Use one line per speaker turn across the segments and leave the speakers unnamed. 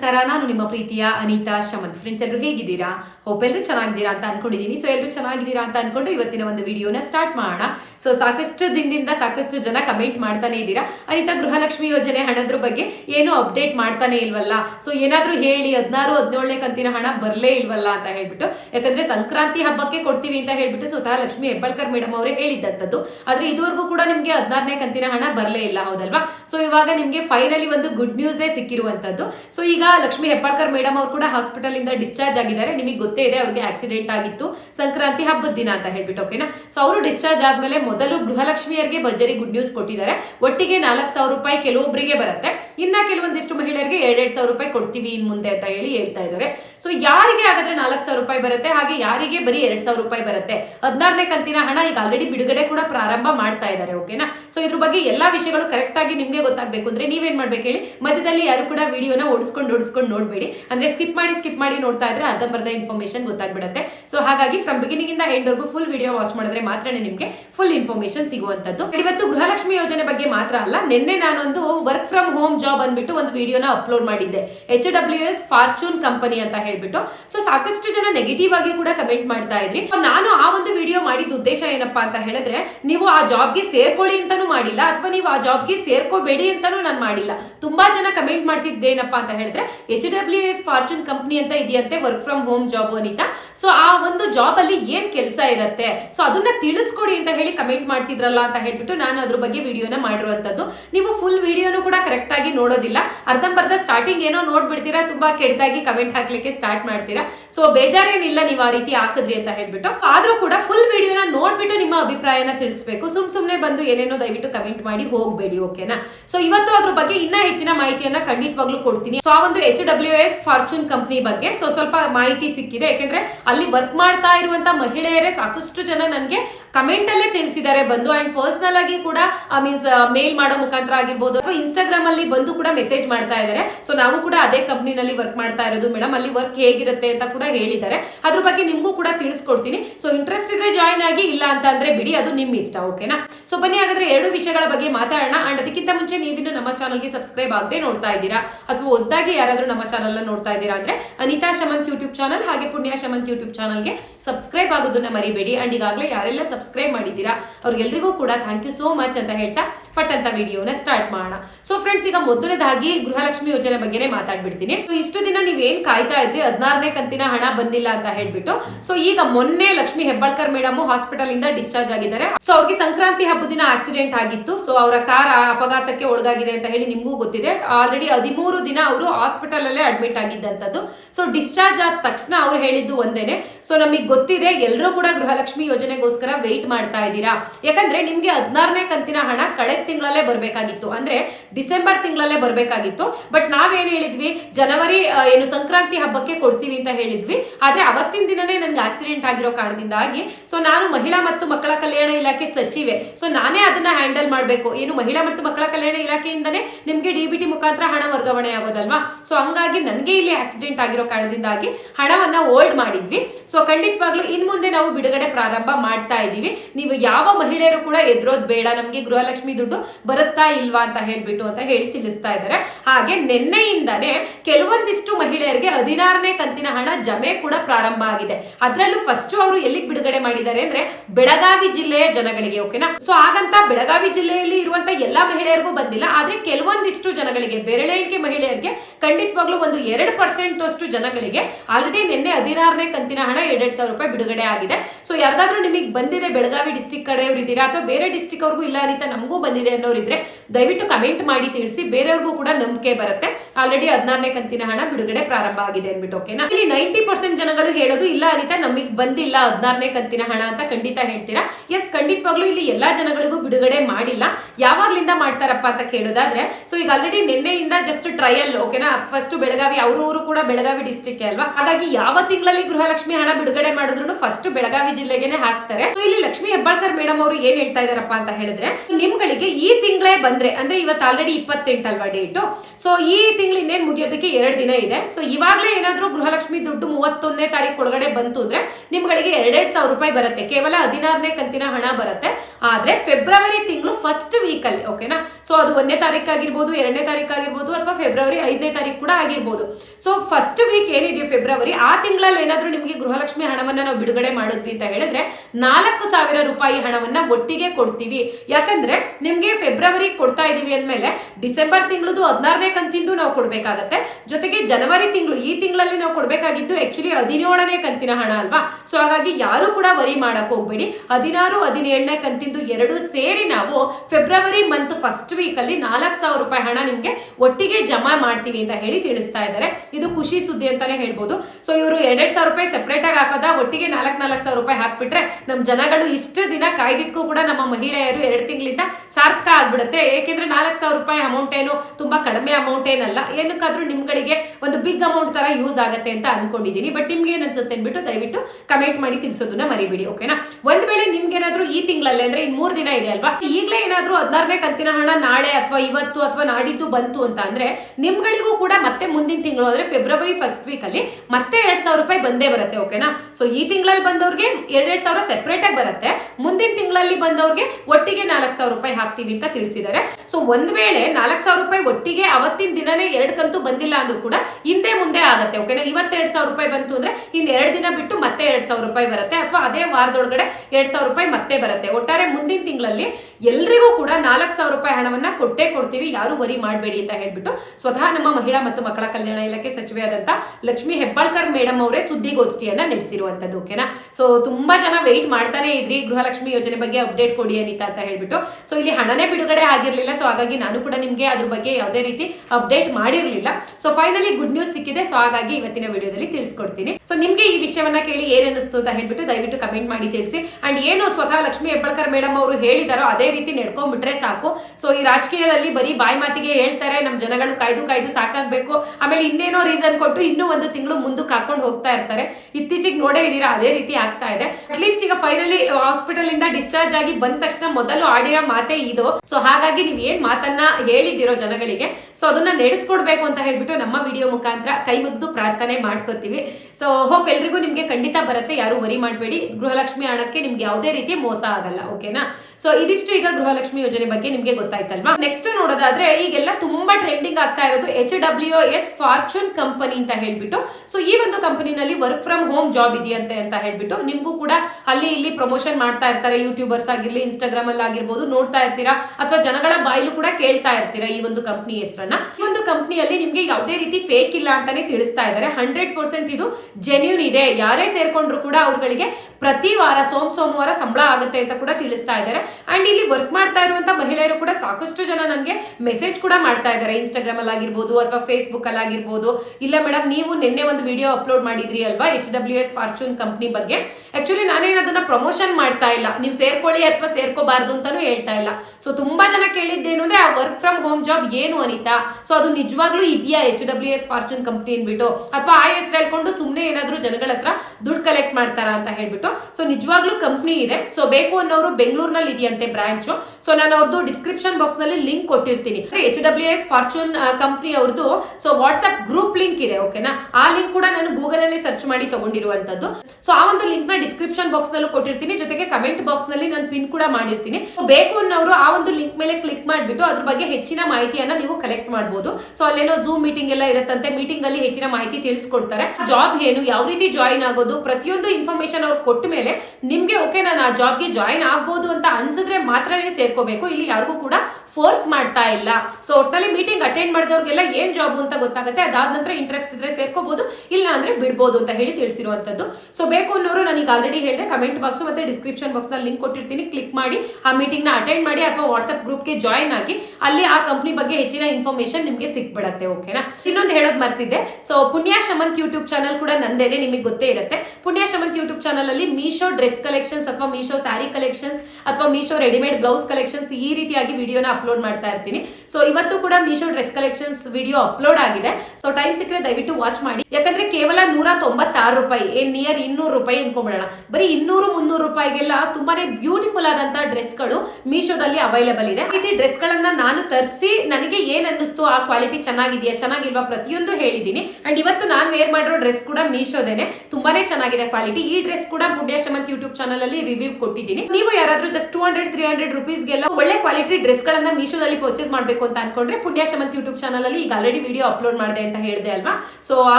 ನಮಸ್ಕಾರ. ನಾನು ನಿಮ್ಮ ಪ್ರೀತಿಯ ಅನಿತಾ ಶಮಂತ್. ಫ್ರೆಂಡ್ಸ್ ಎಲ್ಲರೂ ಹೇಗಿದ್ದೀರಾ? ಹೋಪ್ ಎಲ್ಲರೂ ಚೆನ್ನಾಗಿದ್ದೀರಾ ಅಂತ ಅನ್ಕೊಂಡಿದ್ದೀನಿ. ಸೊ ಎಲ್ಲರೂ ಚೆನ್ನಾಗಿದ್ದೀರಾ ಅಂತ ಅನ್ಕೊಂಡು ಇವತ್ತಿನ ಒಂದು ವಿಡಿಯೋನ ಸ್ಟಾರ್ಟ್ ಮಾಡೋಣ. ಸೊ ಸಾಕಷ್ಟು ದಿನದಿಂದ ಸಾಕಷ್ಟು ಜನ ಕಮೆಂಟ್ ಮಾಡ್ತಾನೆ ಇದ್ದೀರಾ. ಅನಿತಾ, ಗೃಹಲಕ್ಷ್ಮಿ ಯೋಜನೆ ಹಣದ್ರ ಬಗ್ಗೆ ಏನೂ ಅಪ್ಡೇಟ್ ಮಾಡ್ತಾನೆ ಇಲ್ವಲ್ಲ? ಸೊ ಏನಾದರೂ ಹೇಳಿ, ಹದಿನಾರು, ಹದಿನೇಳನೇ ಕಂತಿನ ಹಣ ಬರಲೇ ಇಲ್ವಲ್ಲ ಅಂತ ಹೇಳ್ಬಿಟ್ಟು. ಯಾಕಂದ್ರೆ ಸಂಕ್ರಾಂತಿ ಹಬ್ಬಕ್ಕೆ ಕೊಡ್ತೀವಿ ಅಂತ ಹೇಳ್ಬಿಟ್ಟು ಸ್ವತಃ ಲಕ್ಷ್ಮಿ ಹೆಬ್ಬಾಳ್ಕರ್ ಮೇಡಮ್ ಅವರೇ ಹೇಳಿದ್ದಂಥದ್ದು ಆದ್ರೆ ಇದುವರೆಗೂ ಕೂಡ ನಿಮಗೆ ಹದಿನಾರನೇ ಕಂತಿನ ಹಣ ಬರಲೇ ಇಲ್ಲ, ಹೌದಲ್ವಾ? ಸೊ ಇವಾಗ ನಿಮಗೆ ಫೈನಲಿ ಒಂದು ಗುಡ್ ನ್ಯೂಸೇ ಸಿಕ್ಕಿರುವಂತದ್ದು ಸೊ ಈಗ ಲಕ್ಷ್ಮಿ ಹೆಬ್ಬಾಳ್ಕರ್ ಮೇಡಮ್ ಅವರು ಕೂಡ ಹಾಸ್ಪಿಟಲ್ ಇಂದ ಡಿಸ್ಚಾರ್ಜ್ ಆಗಿದ್ದಾರೆ. ನಿಮಗೆ ಗೊತ್ತೇ ಇದೆ, ಅವ್ರಿಗೆ ಆಕ್ಸಿಡೆಂಟ್ ಆಗಿತ್ತು. ಸಂಕ್ರಾಂತಿ ಹಬ್ಬದ ದಿನ ಅಂತ ಹೇಳ್ಬಿಟ್ಟು ಓಕೆನಾ ಸೊ ಅವರು ಡಿಸ್ಚಾರ್ಜ್ ಆದ್ಮೇಲೆ ಮೊದಲು ಗೃಹಲಕ್ಷ್ಮಿಯರಿಗೆ ಭರ್ಜರಿ ಗುಡ್ ನ್ಯೂಸ್ ಕೊಟ್ಟಿದ್ದಾರೆ. ಒಟ್ಟಿಗೆ ನಾಲ್ಕು ಸಾವಿರ ರೂಪಾಯಿ ಕೆಲವೊಬ್ಬರಿಗೆ ಬರುತ್ತೆ. ಇನ್ನ ಕೆಲವೊಂದಿಷ್ಟು ಮಹಿಳೆಯರಿಗೆ ಎರಡೆರಡು ಸಾವಿರ ರೂಪಾಯಿ ಕೊಡ್ತೀವಿ ಇನ್ ಮುಂದೆ ಅಂತ ಹೇಳಿ ಹೇಳ್ತಾ ಇದ್ದಾರೆ. ಸೊ ಯಾರಿಗೆ ಹಾಗಾದ್ರೆ ನಾಲ್ಕು ಸಾವಿರ ರೂಪಾಯಿ ಬರುತ್ತೆ? ಹಾಗೆ ಯಾರಿಗೆ ಬರೀ ಎರಡ್ ಸಾವಿರ ರೂಪಾಯಿ ಬರುತ್ತೆ? ಹದಿನಾರನೇ ಕಂತಿನ ಹಣ ಈಗ ಆಲ್ರೆಡಿ ಬಿಡುಗಡೆ ಕೂಡ ಪ್ರಾರಂಭ ಮಾಡ್ತಾ ಇದ್ದಾರೆ ಓಕೆನಾ ಸೊ ಇದ್ರ ಬಗ್ಗೆ ಎಲ್ಲಾ ವಿಷಯಗಳು ಕರೆಕ್ಟ್ ಆಗಿ ನಿಮ್ಗೆ ಗೊತ್ತಾಗಬೇಕು ಅಂದ್ರೆ ನೀವೇನ್ ಮಾಡ್ಬೇಕು ಹೇಳಿ? ಮಧ್ಯದಲ್ಲಿ ಯಾರು ಕೂಡ ವಿಡಿಯೋನ ಓಡಿಸ್ಕೊಂಡು ಓಡಿಸ್ಕೊಂಡು ನೋಡ್ಬೇಡಿ. ಅಂದ್ರೆ ಸ್ಕಿಪ್ ಮಾಡಿ ಸ್ಕಿಪ್ ಮಾಡಿ ನೋಡ್ತಾ ಇದ್ರೆ ಅರ್ಧ ಅರ್ಧಂಬರ್ಧ ಇನ್ಫಾರ್ಮೇಶನ್ ಗೊತ್ತಾಗ್ಬಿಡುತ್ತೆ. ಸೊ ಹಾಗಾಗಿ ಫ್ರಮ್ ಬಿಗಿನಿಂಗ್ ಇಂದ ಎಂಡ್ ವರ್ಗು ಫುಲ್ ವಿಡಿಯೋ ವಾಚ್ ಮಾಡಿದ್ರೆ ಮಾತ್ರನೇ ನಿಮ್ಗೆ ಫುಲ್ ಇನ್ಫಾರ್ಮೇಶನ್ ಸಿಗುವಂತದ್ದು ಇವತ್ತು ಗೃಹಲಕ್ಷ್ಮಿ ಯೋಜನೆ ಬಗ್ಗೆ ಮಾತ್ರ ಅಲ್ಲ, ನಿನ್ನೆ ನಾನೊಂದು ವರ್ಕ್ ಫ್ರಮ್ ಹೋಮ್ ಜಾಬ್ ಅಂದ್ಬಿಟ್ಟು ಒಂದು ವಿಡಿಯೋನ ಅಪ್ಲೋಡ್ ಮಾಡಿದ್ದೆ. H W S Fortune company ಅಂತ ಹೇಳ್ಬಿಟ್ಟು. ಸೊ ಸಾಕಷ್ಟು ಜನ ನೆಗೆಟಿವ್ ಆಗಿ ಕೂಡ ಕಮೆಂಟ್ ಮಾಡ್ತಾ ಇದ್ರಿ. ನಾನು ಆ ಒಂದು ವಿಡಿಯೋ ಮಾಡಿದ ಉದ್ದೇಶ ಏನಪ್ಪಾ ಅಂತ ಹೇಳಿದ್ರೆ, ನೀವು ಆ ಜಾಬ್ಗೆ ಸೇರ್ಕೊಳ್ಳಿ ಅಂತಾನು ಮಾಡಿಲ್ಲ, ಅಥವಾ ನೀವು ಆ ಜಾಬ್ಗೆ ಸೇರ್ಕೋಬೇಡಿ ಅಂತಾನು ನಾನು ಮಾಡಿಲ್ಲ. ತುಂಬಾ ಜನ ಕಮೆಂಟ್ ಮಾಡ್ತಿದ್ದೇನಪ್ಪಾ ಅಂತ ಹೇಳಿದ್ರೆ H W S Fortune company ಅಂತ ಇದೆಯಂತೆ ವರ್ಕ್ ಫ್ರಮ್ ಹೋಮ್ ಜಾಬ್ ಅನಿತಾ. ಸೊ ಆ ಒಂದು ಜಾಬ್ ಅಲ್ಲಿ ಏನ್ ಕೆಲಸ ಇರುತ್ತೆ? ಸೊ ಅದನ್ನ ತಿಳಿಸ್ಕೊಡಿ ಅಂತ ಹೇಳಿ ಕಮೆಂಟ್ ಮಾಡ್ತಿದ್ರಲ್ಲ ಅಂತ ಹೇಳ್ಬಿಟ್ಟು ನಾನು ಅದ್ರ ಬಗ್ಗೆ ವಿಡಿಯೋನ ಮಾಡಿರುವಂತದ್ದು ನೀವು ಫುಲ್ ವಿಡಿಯೋನು ಕೂಡ ಕರೆಕ್ಟ್ ಆಗಿ ನೋಡೋದಿಲ್ಲ. ಅರ್ಧಂಬರ್ಧ ಸ್ಟಾರ್ಟಿಂಗ್ ಏನೋ ನೋಡ್ಬಿಡ್ತೀರಾ, ತುಂಬಾ ಕೆಡ್ದಾಗಿ ಕಮೆಂಟ್ ಹಾಕ್ಲಿಕ್ಕೆ ಸ್ಟಾರ್ಟ್ ಮಾಡ್ತೀರಾ. ಸೊ ಬೇಜಾರೇನಿಲ್ಲ ನೀವು ಆ ರೀತಿ ಹಾಕಿದ್ರಿ ಅಂತ ಹೇಳ್ಬಿಟ್ಟು. ಆದ್ರೂ ಕೂಡ ಫುಲ್ ವಿಡಿಯೋನ ನೋಡ್ಬಿಟ್ಟು ನಿಮ್ಮ ಅಭಿಪ್ರಾಯನ ತಿಳಿಸ್ಬೇಕು. ಸುಮ್ ಸುಮ್ನೆ ಬಂದು ಏನೇನೋ ದಯವಿಟ್ಟು ಕಮೆಂಟ್ ಮಾಡಿ ಹೋಗ್ಬೇಡಿ ಓಕೆನಾ ಸೊ ಇವತ್ತು ಅದ್ರ ಬಗ್ಗೆ ಇನ್ನ ಹೆಚ್ಚಿನ ಮಾಹಿತಿಯನ್ನ ಖಂಡಿತವಾಗ್ಲೂ ಕೊಡ್ತೀನಿ. ಸೊ ಆ ಒಂದು H W S Fortune company ಬಗ್ಗೆ. ಸೊ ಸ್ವಲ್ಪ ಮಾಹಿತಿ ಸಿಕ್ಕಿದೆ. ಯಾಕೆಂದ್ರೆ ಅಲ್ಲಿ ವರ್ಕ್ ಮಾಡ್ತಾ ಇರುವಂತ ಮಹಿಳೆಯರೇ ಸಾಕಷ್ಟು ಜನ ನನಗೆ ಕಮೆಂಟ್ ಅಲ್ಲೇ ತಿಳಿಸಿದ್ದಾರೆ. ಬಂದು ಅಂಡ್ ಪರ್ಸನಲ್ ಆಗಿ ಕೂಡ ಮೀನ್ಸ್ ಮೇಲ್ ಮಾಡೋ ಮುಖಾಂತರ ಆಗಿರ್ಬೋದು ಅಥವಾ ಇನ್ಸ್ಟಾಗ್ರಾಮ್ ಅಲ್ಲಿ ಬಂದು ಕೂಡ ಮೆಸೇಜ್ ಮಾಡ್ತಾ ಇದ್ದಾರೆ. ಸೊ ನಾವು ಕೂಡ ಅದೇ ಕಂಪ್ನಿನಲ್ಲಿ ವರ್ಕ್ ಮಾಡ್ತಾ ಇರೋದು ಮೇಡಮ್ ಅಲ್ಲಿ ವರ್ಕ್ ಹೇಗಿರುತ್ತೆ ಅಂತ ಕೂಡ ಹೇಳಿದ್ದಾರೆ. ಅದ್ರ ಬಗ್ಗೆ ನಿಮಗೂ ಕೂಡ ತಿಳಿಸ್ಕೊಡ್ತೀನಿ. ಸೊ ಇಂಟ್ರೆಸ್ಟ್ ಇದ್ರೆ ಜಾಯ್ನ್ ಆಗಿ, ಇಲ್ಲ ಅಂತ ಅಂದ್ರೆ ಬಿಡಿ, ಅದು ನಿಮ್ ಇಷ್ಟ ಓಕೆನಾ ಸೊ ಬನ್ನಿ, ಹಾಗಾದ್ರೆ ಎರಡು ವಿಷಯಗಳ ಬಗ್ಗೆ ಮಾತಾಡೋಣ. ಅಂಡ್ ಅದಕ್ಕಿಂತ ಮುಂಚೆ ನೀವಿನ್ನು ನಮ್ಮ ಚಾನಲ್ಗೆ ಸಬ್ಸ್ಕ್ರೈಬ್ ಆಗದೆ ನೋಡ್ತಾ ಇದ್ದೀರಾ? ಅಥವಾ ಹೊಸದಾಗಿ ಯಾರಾದ್ರೂ ನಮ್ಮ ಚಾನಲ್ ನೋಡ್ತಾ ಇದ್ದೀರಾ ಅಂದ್ರೆ ಅನಿತಾ ಶಮಂತ್ ಯೂಟ್ಯೂಬ್ ಚಾನಲ್ ಹಾಗೆ ಪುಣ್ಯ ಶಮಂತ್ ಯೂಟ್ಯೂಬ್ ಚಾನಲ್ಗೆ ಸಬ್ಸ್ಕ್ರೈಬ್ ಆಗೋದನ್ನ ಮರಿಬೇಡಿ. ಅಂಡ್ ಈಗಾಗಲೇ ಯಾರೆಲ್ಲ ಸಬ್ಸ್ಕ್ರೈಬ್ ಮಾಡಿದ್ದೀರಾ? ಅವ್ರಿಗೆಲ್ರಿಗೂ ಕೂಡ ಥ್ಯಾಂಕ್ ಯು ಸೋ ಮಚ್ ಅಂತ ಹೇಳ್ತಾ ಪಟ್ ಅಂತ ವಿಡಿಯೋನ ಸ್ಟಾರ್ಟ್ ಮಾಡೋಣ. ಸೊ ಫ್ರೆಂಡ್ಸ್ ಈಗ ಮೊದಲನೇದಾಗಿ ಗೃಹಲಕ್ಷ್ಮಿ ಯೋಜನೆ ಬಗ್ಗೆನೇ ಮಾತಾಡ್ಬಿಡ್ತೀನಿ. ಸೊ ಇಷ್ಟು ದಿನ ನೀವೇನ್ ಕಾಯ್ತಾ ಇದ್ರಿ? ಹದಿನಾರನೇ ಕಂತಿನ ಹಣ ಬಂದಿಲ್ಲ ಅಂತ ಹೇಳ್ಬಿಟ್ಟು. ಸೊ ಈಗ ಮೊನ್ನೆ ಲಕ್ಷ್ಮಿ ಹೆಬ್ಬಾಳ್ಕರ್ ಮೇಡಮ್ ಹಾಸ್ಪಿಟಲ್ ಇಂದ ಡಿಸ್ಚಾರ್ಜ್ ಆಗಿದ್ದಾರೆ. ಸೊ ಅವ್ರಿಗೆ ಸಂಕ್ರಾಂತಿ ಹಬ್ಬದ ದಿನ ಆಕ್ಸಿಡೆಂಟ್ ಆಗಿತ್ತು. ಸೊ ಅವರ ಕಾರ್ ಅಪಘಾತಕ್ಕೆ ಒಳಗಾಗಿದೆ ಅಂತ ಹೇಳಿ ನಿಮಗೂ ಗೊತ್ತಿದೆ. ಆಲ್ರೆಡಿ ಹದಿಮೂರು ದಿನ ಅವರು ಹಾಸ್ಪಿಟಲ್ ಅಲ್ಲೇ ಅಡ್ಮಿಟ್ ಆಗಿದ್ದಂಥದ್ದು. ಸೊ ಡಿಸ್ಚಾರ್ಜ್ ಆದ ತಕ್ಷಣ ಅವ್ರು ಹೇಳಿದ್ದು ಒಂದೇನೆ. ಸೊ ನಮಗೆ ಗೊತ್ತಿದೆ ಎಲ್ಲರೂ ಕೂಡ ಗೃಹಲಕ್ಷ್ಮಿ ಯೋಜನೆಗೋಸ್ಕರ ವೆಯ್ಟ್ ಮಾಡ್ತಾ ಇದ್ದೀರಾ. ಯಾಕಂದ್ರೆ ನಿಮ್ಗೆ ಹದಿನಾರನೇ ಕಂತಿನ ಹಣ ಕಳೆದ ತಿಂಗಳಲ್ಲೇ ಬರಬೇಕಾಗಿತ್ತು. ಅಂದ್ರೆ ಡಿಸೆಂಬರ್ ತಿಂಗಳಲ್ಲೇ ಬರಬೇಕಾಗಿತ್ತು. ಬಟ್ ನಾವೇನ್ ಹೇಳಿದ್ವಿ? ಜನವರಿ ಏನು ಸಂಕ್ರಾಂತಿ ಹಬ್ಬಕ್ಕೆ ಕೊಡ್ತೀವಿ ಅಂತ ಹೇಳಿದ್ವಿ. ಆದ್ರೆ ಅವತ್ತಿನ ದಿನನೇ ನನ್ಗೆ ಆಕ್ಸಿಡೆಂಟ್ ಆಗಿರೋ ಕಾರಣದಿಂದಾಗಿ ಸೊ ನಾನು ಮಹಿಳಾ ಮತ್ತು ಮಕ್ಕಳ ಕಲ್ಯಾಣ ಇಲಾಖೆ ಸಚಿವೆ. ಸೊ ನಾನೇ ಅದನ್ನ ಹ್ಯಾಂಡಲ್ ಮಾಡಬೇಕು. ಏನು ಮಹಿಳಾ ಮತ್ತು ಮಕ್ಕಳ ಕಲ್ಯಾಣ ಇಲಾಖೆಯಿಂದನೇ ನಿಮ್ಗೆ ಡಿ ಬಿ ಮುಖಾಂತರ ಹಣ ವರ್ಗಾವಣೆ ಆಗೋದಲ್ವಾ? ಸೊ ಹಂಗಾಗಿ ನನಗೆ ಇಲ್ಲಿ ಆಕ್ಸಿಡೆಂಟ್ ಆಗಿರೋ ಕಾರಣದಿಂದಾಗಿ ಹಣವನ್ನ ಹೋಲ್ಡ್ ಮಾಡಿದ್ವಿ. ಸೊ ಖಂಡಿತವಾಗ್ಲೂ ಇನ್ ಮುಂದೆ ನಾವು ಬಿಡುಗಡೆ ಪ್ರಾರಂಭ ಮಾಡ್ತಾ ಇದೀವಿ. ನೀವು ಯಾವ ಮಹಿಳೆಯರು ಕೂಡ ಎದುರೋದ್ ಬೇಡ. ನಮ್ಗೆ ಗೃಹಲಕ್ಷ್ಮಿ ದುಡ್ಡು ಬರುತ್ತಾ ಇಲ್ವಾ ಅಂತ ಹೇಳ್ಬಿಟ್ಟು ಅಂತ ಹೇಳಿ ತಿಳಿಸ್ತಾ ಇದ್ದಾರೆ. ಹಾಗೆ ನಿನ್ನೆಯಿಂದನೇ ಕೆಲವೊಂದಿಷ್ಟು ಮಹಿಳೆಯರಿಗೆ ಹದಿನಾರನೇ ಕಂತಿನ ಹಣ ಜಮೆ ಕೂಡ ಪ್ರಾರಂಭ ಆಗಿದೆ. ಅದ್ರಲ್ಲೂ ಫಸ್ಟ್ ಅವರು ಎಲ್ಲಿಗೆ ಬಿಡುಗಡೆ ಮಾಡಿದ್ದಾರೆ ಅಂದ್ರೆ ಬೆಳಗಾವಿ ಜಿಲ್ಲೆಯ ಜನಗಳಿಗೆ ಓಕೆನಾ ಸೊ ಹಾಗಂತ ಬೆಳಗಾವಿ ಜಿಲ್ಲೆಯಲ್ಲಿ ಇರುವಂತ ಎಲ್ಲಾ ಮಹಿಳೆಯರಿಗೂ ಬಂದಿಲ್ಲ. ಆದ್ರೆ ಕೆಲವೊಂದಿಷ್ಟು ಜನಗಳಿಗೆ ಬೆರಳೆಣಿಕೆ ಮಹಿಳೆಯರಿಗೆ ಖಂಡಿತವಾಗ್ಲೂ ಒಂದು ಎರಡು ಪರ್ಸೆಂಟ್ ಅಷ್ಟು ಜನಗಳಿಗೆ ಆಲ್ರೆಡಿ ನಿನ್ನೆ ಹದಿನಾರನೇ ಕಂತಿನ ಹಣ ಎರಡ್ ಸಾವಿರ ರೂಪಾಯಿ ಬಿಡುಗಡೆ ಆಗಿದೆ. ಸೊ ಯಾರಿಗಾದ್ರೂ ನಿಮಗೆ ಬಂದಿದೆ ಬೆಳಗಾವಿ ಡಿಸ್ಟಿಕ್ ಕಡೆಯವರು ಇದ್ದೀರಾ ಅಥವಾ ಬೇರೆ ಡಿಸ್ಟಿಕ್ ಅವ್ರಿಗೂ ಇಲ್ಲ ಅಂತ ನಮಗೂ ಬಂದಿದೆ. ಅನ್ನೋರಿದ್ರೆ ದಯವಿಟ್ಟು ಕಮೆಂಟ್ ಮಾಡಿ ತಿಳಿಸಿ, ಬೇರೆಯವ್ರಿಗೂ ಕೂಡ ನಂಬಿಕೆ ಬರುತ್ತೆ. ಆಲ್ರೆಡಿ ಹದಿನಾರನೇ ಕಂತಿನ ಹಣ ಬಿಡುಗಡೆ ಪ್ರಾರಂಭ ಆಗಿದೆ ಅನ್ಬಿಟ್ಟು ಓಕೆನಾ ಇಲ್ಲಿ ನೈಂಟಿ ಪರ್ಸೆಂಟ್ ಜನಗಳು ಹೇಳೋದು, ಇಲ್ಲ ಅನಿತಾ, ನಮಗೆ ಬಂದಿಲ್ಲ ಹದಿನಾರನೇ ಕಂತಿನ ಹಣ ಅಂತ ಖಂಡಿತ ಹೇಳ್ತೀರಾ? ಎಸ್ ಖಂಡಿತವಾಗ್ಲೂ ಇಲ್ಲಿ ಎಲ್ಲಾ ಜನಗಳಿಗೂ ಬಿಡುಗಡೆ ಮಾಡಿಲ್ಲ. ಯಾವಾಗ್ಲಿಂದ ಮಾಡ್ತಾರಪ್ಪ ಅಂತ ಕೇಳೋದಾದ್ರೆ ಸೊ ಈಗ ಆಲ್ರೆಡಿ ನಿನ್ನೆಯಿಂದ ಜಸ್ಟ್ ಟ್ರಯಲ್ ಓಕೆನಾ ಫಸ್ಟ್ ಬೆಳಗಾವಿ ಅವರೂರು ಕೂಡ ಬೆಳಗಾವಿ ಡಿಸ್ಟಿಕ್ ಅಲ್ವಾ? ಹಾಗಾಗಿ ಯಾವ ತಿಂಗಳಲ್ಲಿ ಗೃಹಲಕ್ಷ್ಮಿ ಹಣ ಬಿಡುಗಡೆ ಮಾಡಿದ್ರು ಫಸ್ಟ್ ಬೆಳಗಾವಿ ಜಿಲ್ಲೆಗೆನೆ ಹಾಕ್ತಾರೆ. ಸೊ ಇಲ್ಲಿ ಲಕ್ಷ್ಮಿ ಹೆಬ್ಬಾಳ್ಕರ್ ಮೇಡಮ್ ಅವರು ಏನ್ ಹೇಳ್ತಾ ಇದಾರಪ್ಪ ಅಂತ ಹೇಳಿದ್ರೆ, ನಿಮ್ಗಳಿಗೆ ಈ ತಿಂಗಳೇ ಬಂದ್ರೆ, ಅಂದ್ರೆ ಇವತ್ತು ಆಲ್ರೆಡಿ ಇಪ್ಪತ್ತೆಂಟಲ್ವಾ ಡೇಟು ಸೊ ಈ ತಿಂಗಳು ಇನ್ನೇನು ಮುಗಿಯೋದಕ್ಕೆ ಎರಡು ದಿನ ಇದೆ. ಸೊ ಇವಾಗಲೇ ಏನಾದರೂ ಗೃಹಲಕ್ಷ್ಮಿ ದುಡ್ಡು ಮೂವತ್ತೊಂದನೇ ತಾರೀಕು ಒಳಗಡೆ ಬಂತು ಅಂದ್ರೆ ನಿಮ್ಗಳಿಗೆ ಎರಡೆರಡು ಸಾವಿರ ರೂಪಾಯಿ ಬರುತ್ತೆ. ಕೇವಲ ಹದಿನಾರನೇ ಕಂತಿನ ಹಣ ಬರುತ್ತೆ. ಆದ್ರೆ ಫೆಬ್ರವರಿ ತಿಂಗಳು ಫಸ್ಟ್ ವೀಕಲ್ಲಿ ಓಕೆನಾ ಸೊ ಅದು ಒಂದನೇ ತಾರೀಕು ಆಗಿರ್ಬೋದು, ಎರಡನೇ ತಾರೀಕು ಆಗಿರ್ಬೋದು, ಅಥವಾ ಫೆಬ್ರವರಿ ಐದನೇ ತಾರೀಕು ಕೂಡ ಆಗಿರ್ಬೋದು. ಸೊ ಫಸ್ಟ್ ವೀಕ್ ಏನಿದೆಯೋ ಫೆಬ್ರವರಿ ಆ ತಿಂಗಳಲ್ಲಿ ಏನಾದರೂ ನಿಮಗೆ ಗೃಹಲಕ್ಷ್ಮಿ ಹಣವನ್ನು ನಾವು ಬಿಡುಗಡೆ ಮಾಡಿದ್ವಿ ಅಂತ ಹೇಳಿದ್ರೆ ನಾಲ್ಕು ಸಾವಿರ ರೂಪಾಯಿ ಹಣವನ್ನ ಒಟ್ಟಿಗೆ ಕೊಡ್ತೀವಿ. ಯಾಕಂದ್ರೆ ನಿಮಗೆ ಫೆಬ್ರವರಿ ಕೊಡ್ತಾ ಇದೀವಿ ಅಂದಮೇಲೆ ಡಿಸೆಂಬರ್ ತಿಂಗಳದು ಹದಿನಾರನೇ ಕಂತಿಂದು ನಾವು ಕೊಡಬೇಕಾಗತ್ತೆ. ಜೊತೆಗೆ ಜನವರಿ ತಿಂಗಳು, ಈ ತಿಂಗಳಲ್ಲಿ ನಾವು ಕೊಡಬೇಕಾಗಿದ್ದು ಆಕ್ಚುಲಿ ಹದಿನೇಳನೇ ಕಂತಿನ ಹಣ ಅಲ್ವಾ? ಸೊ ಹಾಗಾಗಿ ಯಾರು ಕೂಡ ವರಿ ಮಾಡಕ್ ಹೋಗ್ಬೇಡಿ. ಹದಿನಾರು, ಹದಿನೇಳನೇ ಕಂತಿಂದು ಎರಡು ಸೇರಿ ನಾವು ಫೆಬ್ರವರಿ ಮಂತ್ ಫಸ್ಟ್ ವೀಕ್ ಅಲ್ಲಿ ನಾಲ್ಕು ಸಾವಿರ ರೂಪಾಯಿ ಹಣ ನಿಮಗೆ ಒಟ್ಟಿಗೆ ಜಮಾ ಮಾಡ್ತೀವಿ ಅಂತ ಹೇಳಿ ತಿಳಿಸ್ತಾ ಇದ್ದಾರೆ. ಇದು ಖುಷಿ ಸುದ್ದಿ ಅಂತಾನೆ ಹೇಳ್ಬೋದು. ಸೊ ಇವರು ಎರಡೆರಡು ಸಾವಿರ ರೂಪಾಯಿ ಸೆಪರೇಟ್ ಆಗಿ ಹಾಕೋದ? ಒಟ್ಟಿಗೆ ನಾಲ್ಕು ನಾಲ್ಕು ಸಾವಿರ ರೂಪಾಯಿ ಹಾಕ್ಬಿಟ್ರೆ ನಮ್ಮ ಜನಗಳು ಇಷ್ಟು ದಿನ ಕಾಯ್ದಿದ್ಕೂ ಕೂಡ ನಮ್ಮ ಮಹಿಳೆಯರು ಎರಡು ತಿಂಗಳಿಂದ ಸಾರ್ಥಕ ಆಗ್ಬಿಡುತ್ತೆ. ಏಕೆಂದ್ರೆ ನಾಲ್ಕು ಸಾವಿರ ರೂಪಾಯಿ ಅಮೌಂಟ್ ಏನು? ತುಂಬಾ ಕಡಿಮೆ ಅಮೌಂಟ್ ಏನಲ್ಲ. ಏನಕ್ಕಾದ್ರೂ ನಿಮ್ಗಳಿಗೆ ಒಂದು ಬಿಗ್ ಅಮೌಂಟ್ ತರ ಯೂಸ್ ಆಗುತ್ತೆ ಅಂತ ಅನ್ಕೊಂಡಿದೀನಿ. ಬಟ್ ನಿಮ್ಗೆ ಏನ್ ಅನ್ಸುತ್ತೆ ಅಂದ್ಬಿಟ್ಟು ದಯವಿಟ್ಟು ಕಮೆಂಟ್ ಮಾಡಿ ತಿಳಿಸೋದನ್ನ ಮರಿಬೇಡಿ ಓಕೆನಾ ಒಂದ್ ವೇಳೆ ನಿಮ್ಗೆ ಏನಾದ್ರೂ ಈ ತಿಂಗಳಲ್ಲಿ ಅಂದ್ರೆ ಇನ್ ಮೂರ್ ದಿನ ಇದೆ ಅಲ್ವಾ? ಈಗಲೇ ಏನಾದ್ರೂ ಹದಿನಾರನೇ ಕಂತಿನ ಹಣ ನಾಳೆ ಅಥವಾ ಇವತ್ತು ಅಥವಾ ನಾಡಿದ್ದು ಬಂತು ಅಂತ ಅಂದ್ರೆ ನಿಮ್ಗಳಿಗೂ ಕೂಡ ಮತ್ತೆ ಮುಂದಿನ ತಿಂಗಳು ಫೆಬ್ರವರಿ ಫಸ್ಟ್ ವೀಕ್ ಅಲ್ಲಿ ಮತ್ತೆ ಎರಡ್ ಸಾವಿರ ರೂಪಾಯಿ ಬಂದೇ ಬರುತ್ತೆ ಓಕೆನಾ ಸೊ ಈ ತಿಂಗಳಲ್ಲಿ ಬಂದವ್ರಿಗೆ ಎರಡೆರಡು ಸಾವಿರ ಸೆಪರೇಟ್ ಆಗಿ ಬರುತ್ತೆ. ಮುಂದಿನ ತಿಂಗಳಲ್ಲಿ ಬಂದವ್ರಿಗೆ ಒಟ್ಟಿಗೆ ನಾಲ್ಕು ಸಾವಿರ ರೂಪಾಯಿ ಹಾಕ್ತೀವಿ ಅಂತ ತಿಳಿಸಿದ್ದಾರೆ. ಸೊ ಒಂದ್ ವೇಳೆ ನಾಲ್ಕು ಸಾವಿರ ರೂಪಾಯಿ ಒಟ್ಟಿಗೆ ಅವತ್ತಿನ ದಿನನೇ ಎರಡ್ ಕಂತು ಬಂದಿಲ್ಲ ಅಂದ್ರೂ ಕೂಡ ಹಿಂದೆ ಮುಂದೆ ಆಗುತ್ತೆ ಓಕೆನಾ ಇವತ್ತೆರಡು ಸಾವಿರ ರೂಪಾಯಿ ಬಂತು ಅಂದ್ರೆ ಇನ್ ಎರಡ್ ದಿನ ಬಿಟ್ಟು ಮತ್ತೆ ಎರಡ್ ಸಾವಿರ ರೂಪಾಯಿ ಬರುತ್ತೆ, ಅಥವಾ ಅದೇ ವಾರದೊಳಗಡೆ ಎರಡ್ ಸಾವಿರ ರೂಪಾಯಿ ಮತ್ತೆ ಬರುತ್ತೆ. ಒಟ್ಟಾರೆ ಮುಂದಿನ ತಿಂಗಳಲ್ಲಿ ಎಲ್ರಿಗೂ ಕೂಡ ನಾಲ್ಕು ಸಾವಿರ ರೂಪಾಯಿ ಹಣವನ್ನ ಕೊಟ್ಟೇ ಕೊಡ್ತೀವಿ, ಯಾರು ವರಿ ಮಾಡಬೇಡಿ ಅಂತ ಹೇಳ್ಬಿಟ್ಟು ಸ್ವತಃ ನಮ್ಮ ಮಹಿಳಾ ಮತ್ತು ಮಕ್ಕಳ ಕಲ್ಯಾಣ ಇಲಾಖೆ ಸಚಿವೆಯಾದಂತ ಲಕ್ಷ್ಮಿ ಹೆಬ್ಬಾಳ್ಕರ್ ಮೇಡಮ್ ಅವರೇ ಸುದ್ದಿಗೋಷ್ಠಿಯನ್ನ ನಡೆಸಿರುವಂತದ್ದು ಓಕೆನಾ ಸೊ ತುಂಬಾ ಜನ ವೆಯ್ಟ್ ಮಾಡ್ತಾನೆ ಇದ್ರಿ, ಗೃಹಲಕ್ಷ್ಮಿ ಯೋಜನೆ ಬಗ್ಗೆ ಅಪ್ಡೇಟ್ ಕೊಡಿ ಅನಿತಾ ಅಂತ ಹೇಳ್ಬಿಟ್ಟು. ಸೊ ಇಲ್ಲಿ ಹಣನೇ ಬಿಡುಗಡೆ ಆಗಿರ್ಲಿಲ್ಲ ಸೊ ಹಾಗಾಗಿ ನಾನು ಕೂಡ ನಿಮ್ಗೆ ಅದ್ರ ಬಗ್ಗೆ ಯಾವುದೇ ರೀತಿ ಅಪ್ಡೇಟ್ ಮಾಡಿರ್ಲಿಲ್ಲ. ಸೊ ಫೈನಲಿ ಗುಡ್ ನ್ಯೂಸ್ ಸಿಕ್ಕಿದೆ ಸೊ ಹಾಗಾಗಿ ಇವತ್ತಿನ ವಿಡಿಯೋದಲ್ಲಿ ತಿಳಿಸ್ಕೊಡ್ತೀನಿ. ಸೊ ನಿಮಗೆ ಈ ವಿಷಯವನ್ನ ಕೇಳಿ ಏನಿಸ್ತು ಅಂತ ಹೇಳ್ಬಿಟ್ಟು ದಯವಿಟ್ಟು ಕಮೆಂಟ್ ಮಾಡಿ ತಿಳಿಸಿ. ಅಂಡ್ ಏನು ಸ್ವತಃ ಲಕ್ಷ್ಮಿ ಹೆಬ್ಬಾಳ್ಕರ್ ಮೇಡಮ್ ಅವರು ಹೇಳಿದಾರೋ ಅದೇ ರೀತಿ ನಡ್ಕೊಂಡ್ಬಿಟ್ರೆ ಸಾಕು. ಸೊ ಈ ರಾಜಕೀಯದಲ್ಲಿ ಬರೀ ಬಾಯಿ ಮಾತಿಗೆ ಹೇಳ್ತಾರೆ ನಮ್ಮ ಜನಗಳು ಕಾಯ್ದು ಕಾಯ್ದು ಸಾಕಾಗ್ಬೇಕು. ಆಮೇಲೆ ಇನ್ನೇನೋ ರೀಸನ್ ಕೊಟ್ಟು ಇನ್ನೂ ಒಂದು ತಿಂಗಳು ಮುಂದಕ್ಕೆ ಹಾಕೊಂಡು ಹೋಗ್ತಾ ಇರ್ತಾರೆ. ಇತ್ತೀಚೆಗೆ ನೋಡೇ ಇದ್ದೀರಾ, ಅದೇ ರೀತಿ ಆಗ್ತಾ ಇದೆ. ಅಟ್ಲೀಸ್ಟ್ ಈಗ ಫೈನಲಿ ಹಾಸ್ಪಿಟಲ್ ಇಂದ ಡಿಸ್ಚಾರ್ಜ್ ಆಗಿ ಬಂದ ತಕ್ಷಣ ಮೊದಲು ಆಡಿರೋ ಮಾತೇ ಇದು. ಸೊ ಹಾಗಾಗಿ ನೀವು ಏನ್ ಮಾತನ್ನ ಹೇಳಿದಿರೋ ಜನಗಳಿಗೆ ಸೊ ಅದನ್ನ ನಡೆಸ್ಕೊಡ್ಬೇಕು ಅಂತ ಹೇಳ್ಬಿಟ್ಟು ನಮ್ಮ ವಿಡಿಯೋ ಮುಖಾಂತರ ಕೈ ಮುಗಿದು ಪ್ರಾರ್ಥನೆ ಮಾಡ್ಕೋತೀವಿ. ಸೊ ಹೋಪ್ ಎಲ್ರಿಗೂ ನಿಮ್ಗೆ ಖಂಡಿತ ಬರುತ್ತೆ. ಯಾರು ವರಿ ಮಾಡಬೇಡಿ. ಗೃಹಲಕ್ಷ್ಮಿ ಹಣಕ್ಕೆ ನಿಮ್ಗೆ ಯಾವುದೇ ರೀತಿ ಮೋಸ ಆಗಲ್ಲ ಓಕೆನಾ ಸೊ ಇದಿಷ್ಟು ಈಗ ಗೃಹಲಕ್ಷ್ಮಿ ಯೋಜನೆ ಬಗ್ಗೆ ನಿಮ್ಗೆ ಗೊತ್ತಾಯ್ತಲ್ವಾ? ನೆಕ್ಸ್ಟ್ ನೋಡೋದಾದ್ರೆ, ಈಗೆಲ್ಲ ತುಂಬಾ ಟ್ರೆಂಡಿಂಗ್ ಆಗ್ತಾ ಇರೋದು H W S Fortune company ಅಂತ ಹೇಳ್ಬಿಟ್ಟು. ಸೊ ಈ ಒಂದು ಕಂಪನಿನಲ್ಲಿ ವರ್ಕ್ ಫ್ರಮ್ ಹೋಮ್ ಜಾಬ್ ಇದೆಯಂತೆ ಅಂತ ಹೇಳ್ಬಿಟ್ಟು, ನಿಮ್ಗೂ ಕೂಡ ಅಲ್ಲಿ ಇಲ್ಲಿ ಪ್ರಮೋಷನ್ ಮಾಡ್ತಾ ಇರ್ತಾರೆ. ಯೂಟ್ಯೂಬರ್ಸ್ ಆಗಿರ್ಲಿ ಇನ್ಸ್ಟಾಗ್ರಾಮ್ ಅಲ್ಲಿ ಆಗಿರ್ಬೋದು, ನೋಡ್ತಾ ಇರ್ತೀರಾ? ಅಥವಾ ಜನಗಳ ಬಾಯಿಲು ಕೂಡ ಕೇಳ್ತಾ ಇರ್ತೀರಾ ಈ ಒಂದು ಕಂಪನಿ ಹೆಸರನ್ನ? ಈ ಒಂದು ಕಂಪನಿಯಲ್ಲಿ ನಿಮ್ಗೆ ಯಾವುದೇ ರೀತಿ ಫೇಕ್ ಇಲ್ಲ ಅಂತಾನೆ ತಿಳಿಸ್ತಾ ಇದ್ದಾರೆ. ಹಂಡ್ರೆಡ್ ಪರ್ಸೆಂಟ್ ಇದು ಜೆನ್ಯೂನ್ ಇದೆ. ಯಾರೇ ಸೇರ್ಕೊಂಡ್ರು ಕೂಡ ಅವ್ರುಗಳಿಗೆ ಪ್ರತಿ ವಾರ ಸೋಮ್ ಸೋಮವಾರ ಸಂಬಳ ಆಗುತ್ತೆ ಅಂತ ಕೂಡ ತಿಳಿಸ್ತಾ ಇದ್ದಾರೆ. ಅಂಡ್ ಇಲ್ಲಿ ವರ್ಕ್ ಮಾಡ್ತಾ ಇರುವಂತ ಮಹಿಳೆಯರು ಕೂಡ ಸಾಕಷ್ಟು ಜನ ನನಗೆ ಮೆಸೇಜ್ ಕೂಡ ಮಾಡ್ತಾ ಇದ್ದಾರೆ. ಇನ್ಸ್ಟಾಗ್ರಾಮ್ ಅಲ್ಲಿ ಆಗಿರ್ಬೋದು ಅಥವಾ ಫೇಸ್ಬುಕ್ ಅಲ್ಲಿ ಆಗಿರ್ಬೋದು ಇಲ್ಲ ಮೇಡಮ್ ನೀವು ನಿನ್ನೆ ಒಂದು ವಿಡಿಯೋ ಅಪ್ಲೋಡ್ ಮಾಡಿದ್ರಿ ಅಲ್ವಾ? H W S Fortune company ಬಗ್ಗೆ. ಆಕ್ಚುಲಿ ನಾನೇನು ಅದನ್ನ ಪ್ರಮೋಷನ್ ಮಾಡ್ತಾ ಇಲ್ಲ. ನೀವು ಸೇರ್ಕೊಳ್ಳಿ ಅಥವಾ ಸೇರ್ಕೋಬಾರ್ದು ಅಂತಾನು ಹೇಳ್ತಾ ಇಲ್ಲ. ಸೊ ತುಂಬಾ ಜನ ಕೇಳಿದ್ದೇನು ಅಂದ್ರೆ ಆ ವರ್ಕ್ ಫ್ರಮ್ ಹೋಮ್ ಜಾಬ್ ಏನು ಅನಿತಾ? ಸೊ ಅದು ನಿಜವಾಗ್ಲೂ ಇದೆಯಾ H W S Fortune company ಅನ್ಬಿಟ್ಟು? ಅಥವಾ ಆ ಹೆಸರು ಹೇಳ್ಕೊಂಡು ಸುಮ್ಮನೆ ಏನಾದ್ರು ಜನಗಳ ಹತ್ರ ದುಡ್ಡು ಕಲೆಕ್ಟ್ ಮಾಡ್ತಾರಾ ಅಂತ ಹೇಳ್ಬಿಟ್ಟು. ಸೊ ನಿಜವಾಗ್ಲೂ ಕಂಪ್ನಿ ಇದೆ. ಸೊ ಬೇಕು ಅನ್ನೋರು ಬೆಂಗಳೂರಿನಲ್ಲಿ ಇದೆಯಂತೆ ಬ್ರಾಂಚು ಸೊ ನಾನು ಅವ್ರದ್ದು ಡಿಸ್ಕ್ರಿಪ್ಷನ್ ಬಾಕ್ಸ್ನಲ್ಲಿ ಲಿಂಕ್ ಕೊಟ್ಟಿರ್ತೀನಿ. H W S Fortune company ಅವ್ರದ್ದು ಸೊ ವಾಟ್ಸ್ಆಪ್ ಗ್ರೂಪ್ ಲಿಂಕ್ ಇದೆ ಓಕೆನಾ ಆ ಲಿಂಕ್ ಕೂಡ ನಾನು ಗೂಗಲ್ ಅಲ್ಲಿ ಸರ್ಚ್ ಮಾಡಿ ತಗೊಂಡಿರುವಂತದ್ದು ಸೊ ಆ ಒಂದು ಲಿಂಕ್ನ ಡಿಸ್ಕ್ರಿಪ್ಷನ್ ಬಾಕ್ಸ್ನಲ್ಲಿ ಕೊಟ್ಟಿರ್ತೀನಿ. ಜೊತೆಗೆ ಕಮೆಂಟ್ ಬಾಕ್ಸ್ನಲ್ಲಿ ನಾನು ಪಿನ್ ಕೂಡ ಮಾಡಿರ್ತೀನಿ. ಬೇಕು ಅನ್ನೋರು ಆ ಒಂದು ಲಿಂಕ್ ಮೇಲೆ ಕ್ಲಿಕ್ ಮಾಡಿಬಿಟ್ಟು ಅದ್ರ ಬಗ್ಗೆ ಹೆಚ್ಚಿನ ಮಾಹಿತಿಯನ್ನ ನೀವು ಕಲೆಕ್ಟ್ ಮಾಡಬಹುದು ಸೊ ಅಲ್ಲೇನೋ ಝೂಮ್ ಮೀಟಿಂಗ್ ಎಲ್ಲ ಇರುತ್ತಂತೆ ಮೀಟಿಂಗ್ ಅಲ್ಲಿ ಹೆಚ್ಚಿನ ಮಾಹಿತಿ ತಿಳಿಸ್ಕೊಡ್ತಾರೆ. ಜಾಬ್ ಏನು ಯಾವ ರೀತಿ ಜಾಯಿನ್ ಆಗೋದು, ಪ್ರತಿಯೊಂದು ಇನ್ಫಾರ್ಮೇಶನ್ ಅವ್ರು ಕೊಟ್ಟ ಮೇಲೆ ನಿಮ್ಗೆ ಓಕೆ ನಾನು ಆ ಜಾಬ್ಗೆ ಜಾಯಿನ್ ಆಗ್ಬೋದು ಅಂತ ಅನ್ಸಿದ್ರೆ ಮಾತ್ರನೇ ಸೇರ್ಕೋಬೇಕು. ಇಲ್ಲಿ ಯಾರಿಗೂ ಕೂಡ ಫೋರ್ಸ್ ಮಾಡ್ತಾ ಇಲ್ಲ. ಸೊ ಒಟ್ಟಿನಲ್ಲಿ ಮೀಟಿಂಗ್ ಅಟೆಂಡ್ ಮಾಡಿದವ್ರಿಗೆಲ್ಲ ಏನ್ ಜಾಬ್ ಅಂತ ಗೊತ್ತಾಗುತ್ತೆ, ಅದಾದ ನಂತರ ಇಂಟ್ರೆಸ್ಟ್ ಇದ್ರೆ ಸೇರ್ಕೋಬಹುದು ಇಲ್ಲ ಅಂದ್ರೆ ಬಿಡ್ಬೋದು ಅಂತ ಹೇಳಿ ತಿಳಿಸಿರುವಂತದ್ದು. ಸೊ ಬೇಕು ಅನ್ನೋರು ನನಗೆ ಆಲ್ರೆಡಿ ಹೇಳಿದೆ ಕಮೆಂಟ್ ಬಾಕ್ಸ್ ಮತ್ತೆ ಡಿಸ್ಕ್ರಿಪ್ಷನ್ ಬಾಕ್ಸ್ನಲ್ಲಿ ಲಿಂಕ್ ಕೊಟ್ಟಿರ್ತೀನಿ. ಕ್ಲಿಕ್ ಮಾಡಿ, ಆ ಮೀಟಿಂಗ್ನ ಅಟೆಂಡ್ ಮಾಡಿ ಅಥವಾ ವಾಟ್ಸ್ಆಪ್ ಗ್ರೂಪ್ಗೆ ಜಾಯಿನ್ ಆಗಿ, ಅಲ್ಲಿ ಆ ಕಂಪ್ನಿ ಬಗ್ಗೆ ಹೆಚ್ಚಿನ ಇನ್ಫಾರ್ಮೇಶನ್ ನಿಮ್ಗೆ ಸಿಕ್ಬಿಡತ್ತೆ ಓಕೆನಾ ಇನ್ನೊಂದು ಹೇಳೋದು ಮರ್ತಿದ್ದೆ. ಸೊ ಪುಣ್ಯ ಶಮಂತ್ ಯೂಟ್ಯೂಬ್ ಚಾನಲ್ ಕೂಡ ನಂದೇನೆ ನಿಮಗೆ ಗೊತ್ತೇ ಇರುತ್ತೆ. ಪುಣ್ಯ ಶಮಂತ್ ಯೂಟ್ಯೂಬ್ ಚಾನಲ್ ಅಲ್ಲಿ ಮೀಶೋ ಡ್ರೆಸ್ ಕಲೆಕ್ಷನ್ಸ್ ಅಥವಾ ಮೀಶೋ ಸ್ಯಾರಿ ಕಲೆಕ್ಷನ್ಸ್ ಅಥವಾ ಮೀಶೋ ರೆಡಿಮೇಡ್ ಬ್ಲೌಸ್ ಕಲೆಕ್ಷನ್ಸ್ ಈ ರೀತಿಯಾಗಿ ವಿಡಿಯೋನ ಅಪ್ಲೋಡ್ ಮಾಡ್ತಾ ಇರ್ತೀನಿ. ಸೊ ಇವತ್ತು ಕೂಡ Meesho dress collections video upload ಆಗಿದೆ. ಸೊ ಟೈಮ್ ಸಿಕ್ಕರೆ ದಯವಿಟ್ಟು ವಾಚ್ ಮಾಡಿ. ಯಾಕಂದ್ರೆ ಕೇವಲ ನೂರ ತೊಂಬತ್ತಾರು ರೂಪಾಯಿ, ಏನ್ ನಿಯರ್ ಇನ್ನೂರು ರೂಪಾಯಿ ಅನ್ಕೊಂಬಿಡೋಣ ಬರೀ ಇನ್ನೂರು ಮುನ್ನೂರು ರೂಪಾಯಿಗೆಲ್ಲ ತುಂಬಾನೇ ಬ್ಯೂಟಿಫುಲ್ ಆದಂತಹ ಡ್ರೆಸ್ಗಳು ಮೀಶೋದಲ್ಲಿ ಅವೈಲೇಬಲ್ ಇದೆ. ಈ ರೀತಿ ಡ್ರೆಸ್ ಗಳನ್ನ ನಾನು ತರಿಸಿ ನನಗೆ ಏನ್ ಅನ್ನಿಸ್ತು, ಆ ಕ್ವಾಲಿಟಿ ಚೆನ್ನಾಗಿದೆಯಾ, ಚೆನ್ನಾಗಿಲ್ವಾ ಪ್ರತಿಯೊಂದು ಹೇಳಿದೀನಿ ಅಂಡ್ ಇವತ್ತು ನಾನು ವೇರ್ ಮಾಡಿರೋ ಡ್ರೆಸ್ ಕೂಡ ಮೀಶೋದೇನೆ ತುಂಬಾನೇ ಚೆನ್ನಾಗಿದೆ ಕ್ವಾಲಿಟಿ. ಈ ಡ್ರೆಸ್ ಕೂಡ ಪುಣ್ಯ ಶಮಂತ್ ಯೂಟ್ಯೂಬ್ ಚಾನಲ್ ಅಲ್ಲಿ ರಿವ್ಯೂ ಕೊಟ್ಟಿದ್ದೀನಿ. ನೀವು ಯಾರಾದ್ರೂ just two hundred three hundred ರುಪೀಸ್ಗೆಲ್ಲ ಒಳ್ಳೆ ಕ್ವಾಲಿಟಿ ಡ್ರೆಸ್ ಗಳನ್ನ ಮೀಶೋದಲ್ಲಿ ಪರ್ಚೇಸ್ ಮಾಡಬೇಕು ಅಂತ ಅನ್ಕೊಂಡ್ರೆ ಪುಣ್ಯ ಶಮಂತ್ ಯೂಟ್ಯೂಬ್ ಚಾನಲ್ ಅಲ್ಲಿ ಈಗ ಆಲ್ರೆಡಿ ವಿಡಿಯೋ ಅಪ್ಲೋಡ್ ಮಾಡಿದೆ ಅಂತ ಹೇಳಿದೆ ಅಲ್ವಾ? ಸೊ ಆ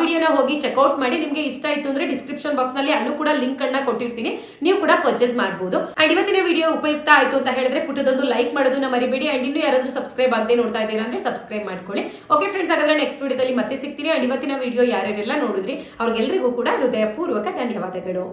ವಿಡಿಯೋನ ಹೋಗಿ ಚೆಕ್ಔಟ್ ಮಾಡಿ. ನಿಮಗೆ ಇಷ್ಟ ಆಯ್ತು ಅಂದ್ರೆ ಡಿಸ್ಕ್ರಿಪ್ಷನ್ ಬಾಕ್ಸ್ನಲ್ಲಿ ಅಲ್ಲೂ ಕೂಡ ಲಿಂಕ್ ಅನ್ನ ಕೊಟ್ಟಿರ್ತೀನಿ. ನೀವು ಕೂಡ ಪರ್ಚೇಸ್ ಮಾಡಬಹುದು ಅಂಡ್ ಇವತ್ತಿನ ವಿಡಿಯೋ ಉಪಯುಕ್ತ ಆಯ್ತು ಅಂತ ಹೇಳಿದ್ರೆ ಪುಟ್ಟದೊಂದು ಲೈಕ್ ಮಾಡೋದನ್ನ ಮರಿಬೇಡಿ. ಅಂಡ್ ಇನ್ನು ಯಾರಾದ್ರೂ ಸಬ್ಸ್ಕ್ರೈಬ್ ಆಗದೆ ನೋಡ್ತಾ ಇದ್ದೀರಾ ಅಂದ್ರೆ ಸಬ್ಸ್ಕ್ರೈಬ್ ಮಾಡ್ಕೊಳ್ಳಿ. ಓಕೆ ಫ್ರೆಂಡ್ಸ್ ಹಾಗಾದ್ರೆ ನೆಕ್ಸ್ಟ್ ವಿಡಿಯೋದಲ್ಲಿ ಮತ್ತೆ ಸಿಗ್ತೀನಿ. ಅಂಡ್ ಇವತ್ತಿನ ವಿಡಿಯೋ ಯಾರ್ಯಾರೆಲ್ಲ ನೋಡಿದ್ರಿ ಅವ್ರಿಗೆಲ್ರಿಗೂ ಕೂಡ ಹೃದಯಪೂರ್ವಕ ಧನ್ಯವಾದಗಳು.